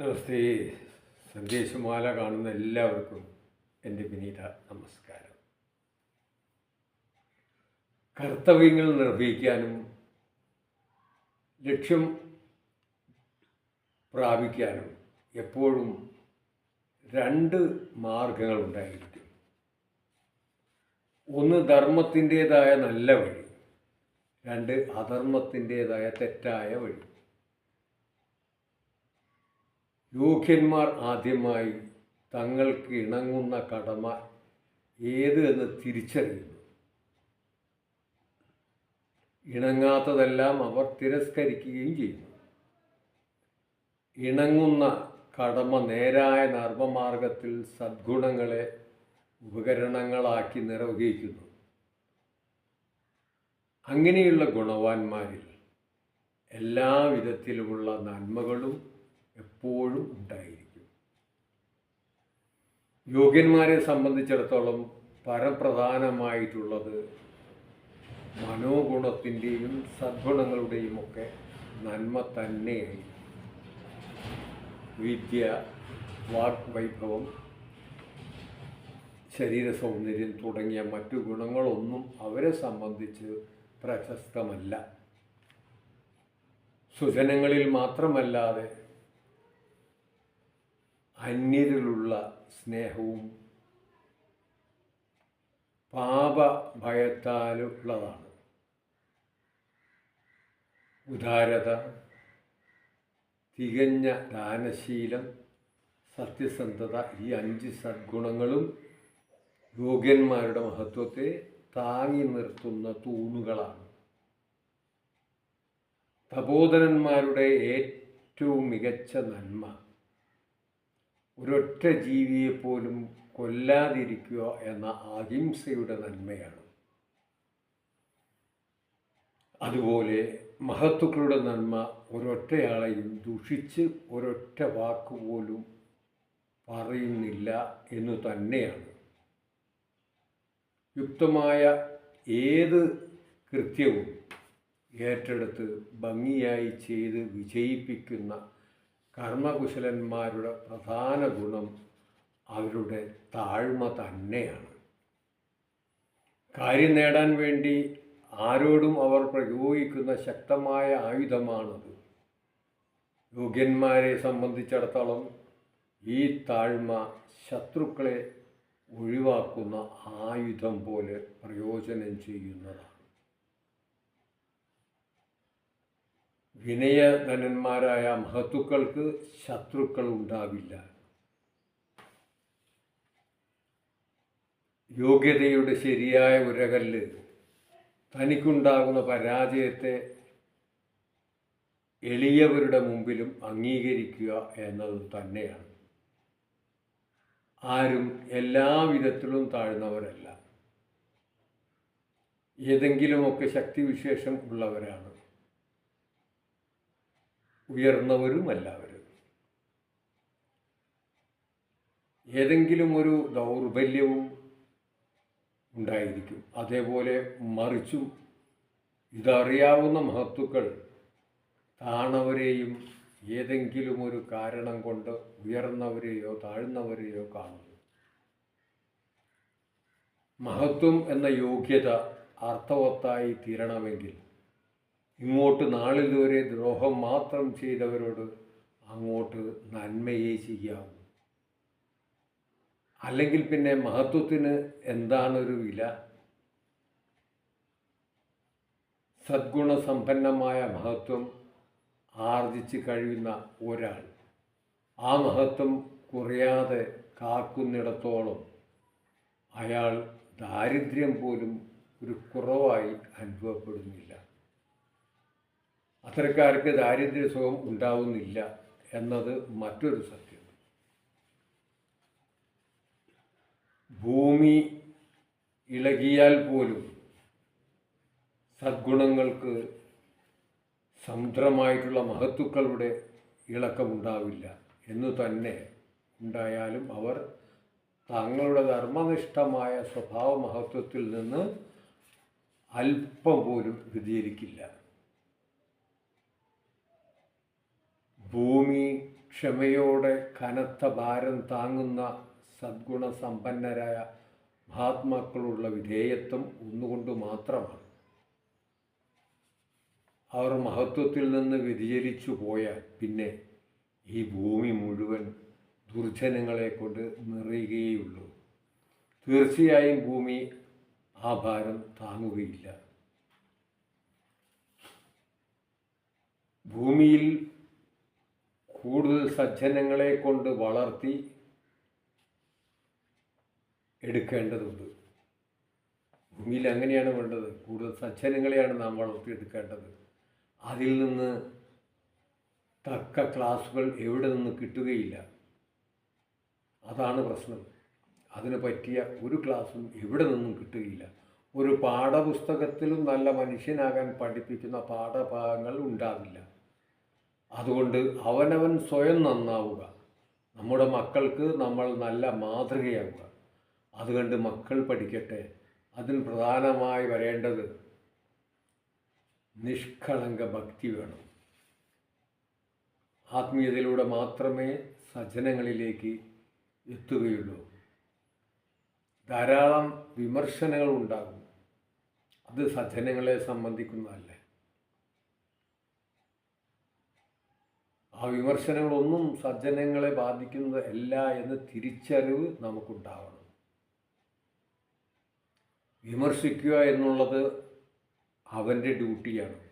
നമസ്തേ സന്ദേശമാല കാണുന്ന എല്ലാവർക്കും എന്റെ വിനീത നമസ്കാരം. കർത്തവ്യങ്ങൾ നിർവഹിക്കാനും ലക്ഷ്യം പ്രാപിക്കാനും എപ്പോഴും രണ്ട് മാർഗങ്ങൾ ഉണ്ടായിരിക്കും. ഒന്ന് ധർമ്മത്തിന്റേതായ നല്ല വഴി രണ്ട് അധർമ്മത്തിന്റേതായ തെറ്റായ വഴി. യോഗ്യന്മാർ ആദ്യമായി തങ്ങൾക്ക് ഇണങ്ങുന്ന കടമ ഏത് എന്ന് തിരിച്ചറിയുന്നു. ഇണങ്ങാത്തതെല്ലാം അവർ തിരസ്കരിക്കുകയും ചെയ്യുന്നു. ഇണങ്ങുന്ന കടമ നേരായ നർമ്മമാർഗത്തിൽ സദ്ഗുണങ്ങളെ ഉപകരണങ്ങളാക്കി നിർവഹിക്കുന്നു. അങ്ങനെയുള്ള ഗുണവാന്മാരിൽ എല്ലാ വിധത്തിലുമുള്ള നന്മകളും എപ്പോഴും ഉണ്ടായിരിക്കും. യോഗ്യന്മാരെ സംബന്ധിച്ചിടത്തോളം പരപ്രധാനമായിട്ടുള്ളത് മനോഗുണത്തിന്റെയും സദ്ഗുണങ്ങളുടെയും ഒക്കെ നന്മ തന്നെയായി വിദ്യ വാക് വൈഭവം ശരീര സൗന്ദര്യം തുടങ്ങിയ മറ്റു ഗുണങ്ങളൊന്നും അവരെ സംബന്ധിച്ച് പ്രശസ്തമല്ല. സുജനങ്ങളിൽ മാത്രമല്ലാതെ അന്യരിലുള്ള സ്നേഹവും പാപഭയത്താലുള്ളതാണ്. ഉദാരത തികഞ്ഞ ദാനശീലം സത്യസന്ധത ഈ അഞ്ച് സദ്ഗുണങ്ങളും യോഗ്യന്മാരുടെ മഹത്വത്തെ താങ്ങി നിർത്തുന്ന തൂണുകളാണ്. തപോധനന്മാരുടെ ഏറ്റവും മികച്ച നന്മ ഒരൊറ്റ ജീവിയെപ്പോലും കൊല്ലാതിരിക്കുക എന്ന അഹിംസയുടെ നന്മയാണ്. അതുപോലെ മഹത്തുക്കളുടെ നന്മ ഒരൊറ്റയാളെയും ദുഷിച്ച് ഒരൊറ്റ വാക്കുപോലും പറയുന്നില്ല എന്നു തന്നെയാണ്. യുക്തമായ ഏത് കൃത്യവും ഏറ്റെടുത്ത് ഭംഗിയായി ചെയ്ത് വിജയിപ്പിക്കുന്ന കർമ്മകുശലന്മാരുടെ പ്രധാന ഗുണം അവരുടെ താഴ്മ തന്നെയാണ്. കാര്യം നേടാൻ വേണ്ടി ആരോടും അവർ പ്രയോഗിക്കുന്ന ശക്തമായ ആയുധമാണത്. യോഗ്യന്മാരെ സംബന്ധിച്ചിടത്തോളം ഈ താഴ്മ ശത്രുക്കളെ ഒഴിവാക്കുന്ന ആയുധം പോലെ പ്രയോജനം ചെയ്യുന്നതാണ്. വിനയധനന്മാരായ മഹത്തുക്കൾക്ക് ശത്രുക്കൾ ഉണ്ടാവില്ല യോഗ്യതയുടെ ശരിയായ ഉരകല്ല് തനിക്കുണ്ടാകുന്ന പരാജയത്തെ എളിയവരുടെ മുമ്പിലും അംഗീകരിക്കുക എന്നത് തന്നെയാണ്. ആരും എല്ലാവിധത്തിലും താഴ്ന്നവരല്ല. ഏതെങ്കിലുമൊക്കെ ശക്തിവിശേഷം ഉള്ളവരാണ്. ഉയർന്നവരും എല്ലാവരും. ഏതെങ്കിലും ഒരു ദൗർബല്യവും ഉണ്ടായിരിക്കും. അതേപോലെ മറിച്ചും ഇതറിയാവുന്ന മഹത്തുക്കൾ താണവരെയും ഏതെങ്കിലും ഒരു കാരണം കൊണ്ട് ഉയർന്നവരെയോ താഴ്ന്നവരെയോ കാണുന്നു. മഹത്വം എന്ന യോഗ്യത അർത്ഥവത്തായി തീരണമെങ്കിൽ ഇങ്ങോട്ട് നാളിതുവരെ ദ്രോഹം മാത്രം ചെയ്തവരോട് അങ്ങോട്ട് നന്മയെ ചെയ്യാവൂ. അല്ലെങ്കിൽ പിന്നെ മഹത്വത്തിന് എന്താണൊരു വില? സദ്ഗുണസമ്പന്നമായ മഹത്വം ആർജിച്ച് കഴിയുന്ന ഒരാൾ. ആ മഹത്വം കുറയാതെ കാക്കുന്നിടത്തോളം അയാൾ ദാരിദ്ര്യം പോലും ഒരു കുറവായി അനുഭവപ്പെടുന്നില്ല. അത്തരക്കാർക്ക് ദാരിദ്ര്യ സുഖം ഉണ്ടാവുന്നില്ല എന്നത് മറ്റൊരു സത്യം. ഭൂമി ഇളകിയാൽ പോലും സദ്ഗുണങ്ങൾക്ക് സമുദ്രമായിട്ടുള്ള മഹത്തുക്കളുടെ ഇളക്കമുണ്ടാവില്ല. എന്ന് തന്നെ ഉണ്ടായാലും അവർ തങ്ങളുടെ ധർമ്മനിഷ്ഠമായ സ്വഭാവ മഹത്വത്തിൽ നിന്ന് അല്പം പോലും വ്യതിചരിക്കില്ല ഭൂമി ക്ഷമയോടെ കനത്ത ഭാരം താങ്ങുന്ന സദ്ഗുണസമ്പന്നരായ മഹാത്മാക്കളുള്ള വിധേയത്വം ഒന്നുകൊണ്ട് മാത്രമാണ്. അവർ മഹത്വത്തിൽ നിന്ന് വ്യതിചലിച്ചു പോയാൽ പിന്നെ ഈ ഭൂമി മുഴുവൻ ദുർജനങ്ങളെ കൊണ്ട് നിറയുകയുള്ളൂ തീർച്ചയായും ഭൂമി ആ ഭാരം താങ്ങുകയില്ല. ഭൂമിയിൽ കൂടുതൽ സജ്ജനങ്ങളെ കൊണ്ട് വളർത്തി എടുക്കേണ്ടതുണ്ട്. ഭൂമിയിൽ അങ്ങനെയാണ് വേണ്ടത്. കൂടുതൽ സജ്ജനങ്ങളെയാണ് നാം വളർത്തിയെടുക്കേണ്ടത്. അതിൽ നിന്ന് തക്ക ക്ലാസുകൾ എവിടെ നിന്ന് കിട്ടുകയില്ല. അതാണ് പ്രശ്നം. അതിന് പറ്റിയ ഒരു ക്ലാസ്സും എവിടെ നിന്നും കിട്ടുകയില്ല. ഒരു പാഠപുസ്തകത്തിലും നല്ല മനുഷ്യനാകാൻ പഠിപ്പിക്കുന്ന പാഠഭാഗങ്ങൾ ഉണ്ടാവില്ല അതുകൊണ്ട് അവനവൻ സ്വയം നന്നാവുക. നമ്മുടെ മക്കൾക്ക് നമ്മൾ നല്ല മാതൃകയാവുക. അതുകൊണ്ട് മക്കൾ പഠിക്കട്ടെ. അതിൽ പ്രധാനമായി വരേണ്ടത് നിഷ്കളങ്ക ഭക്തി വേണം. ആത്മീയതയിലൂടെ മാത്രമേ സജ്ജനങ്ങളിലേക്ക് എത്തുകയുള്ളൂ. ധാരാളം വിമർശനങ്ങൾ ഉണ്ടാകും. അത് സജ്ജനങ്ങളെ സംബന്ധിക്കുന്നതല്ല. ആ വിമർശനങ്ങളൊന്നും സജ്ജനങ്ങളെ ബാധിക്കുന്നത് അല്ല എന്ന തിരിച്ചറിവ് നമുക്കുണ്ടാവണം. വിമർശിക്കുക എന്നുള്ളത് അവന്റെ ഡ്യൂട്ടിയാണ്.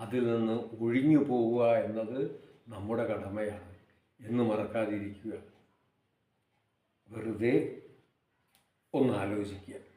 അതിൽ നിന്ന് ഒഴിഞ്ഞു പോവുക എന്നത് നമ്മുടെ കടമയാണ് എന്ന് മറക്കാതിരിക്കുക. വെറുതെ ഒന്ന് ആലോചിക്കുക.